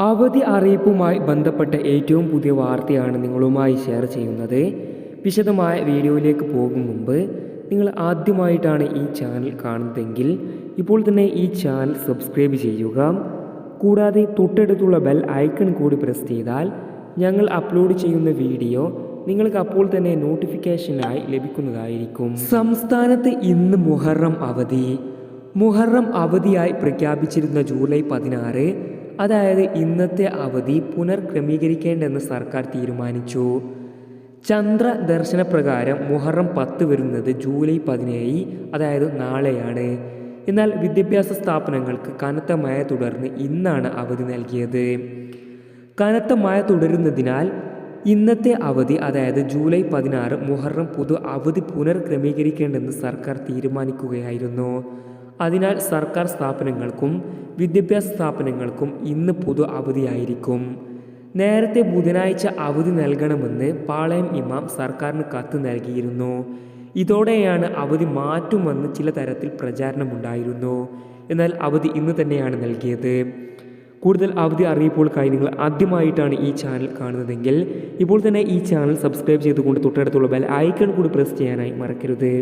അവധി അറിയിപ്പുമായി ബന്ധപ്പെട്ട ഏറ്റവും പുതിയ വാർത്തയാണ് നിങ്ങളുമായി ഷെയർ ചെയ്യുന്നത്. വിശദമായ വീഡിയോയിലേക്ക് പോകും മുമ്പ് നിങ്ങൾ ആദ്യമായിട്ടാണ് ഈ ചാനൽ കാണുന്നതെങ്കിൽ ഇപ്പോൾ തന്നെ ഈ ചാനൽ സബ്സ്ക്രൈബ് ചെയ്യുക. കൂടാതെ തൊട്ടടുത്തുള്ള ബെൽ ഐക്കൺ കൂടി പ്രസ് ചെയ്താൽ ഞങ്ങൾ അപ്ലോഡ് ചെയ്യുന്ന വീഡിയോ നിങ്ങൾക്ക് അപ്പോൾ തന്നെ നോട്ടിഫിക്കേഷനായി ലഭിക്കുന്നതായിരിക്കും. സംസ്ഥാനത്ത് ഇന്ന് മുഹറം അവധി. മുഹറം അവധിയായി പ്രഖ്യാപിച്ചിരുന്ന ജൂലൈ പതിനാറ് അതായത് ഇന്നത്തെ അവധി പുനർക്രമീകരിക്കേണ്ടെന്ന് സർക്കാർ തീരുമാനിച്ചു. ചന്ദ്ര ദർശന പ്രകാരം മുഹറം പത്ത് വരുന്നത് ജൂലൈ പതിനേഴ് അതായത് നാളെയാണ്. എന്നാൽ വിദ്യാഭ്യാസ സ്ഥാപനങ്ങൾക്ക് കനത്ത മഴ തുടർന്ന് ഇന്നാണ് അവധി നൽകിയത്. കനത്ത മഴ തുടരുന്നതിനാൽ ഇന്നത്തെ അവധി അതായത് ജൂലൈ പതിനാറ് മുഹറം പുതു അവധി പുനർക്രമീകരിക്കേണ്ടെന്ന് സർക്കാർ തീരുമാനിക്കുകയായിരുന്നു. അതിനാൽ സർക്കാർ സ്ഥാപനങ്ങൾക്കും വിദ്യാഭ്യാസ സ്ഥാപനങ്ങൾക്കും ഇന്ന് പൊതു അവധിയായിരിക്കും. നേരത്തെ ബുധനാഴ്ച അവധി നൽകണമെന്ന് പാളയം ഇമാം സർക്കാരിന് കത്ത് നൽകിയിരുന്നു. ഇതോടെയാണ് അവധി മാറ്റുമെന്ന് ചില തരത്തിൽ പ്രചാരണമുണ്ടായിരുന്നു. എന്നാൽ അവധി ഇന്ന് തന്നെയാണ് നൽകിയത്. കൂടുതൽ അവധി അറിയിപ്പുകൾക്കായി നിങ്ങൾ ആദ്യമായിട്ടാണ് ഈ ചാനൽ കാണുന്നതെങ്കിൽ ഇപ്പോൾ തന്നെ ഈ ചാനൽ സബ്സ്ക്രൈബ് ചെയ്തുകൊണ്ട് തൊട്ടടുത്തുള്ള ബെൽ ഐക്കൺ കൂടി പ്രസ് ചെയ്യാനായി മറക്കരുത്.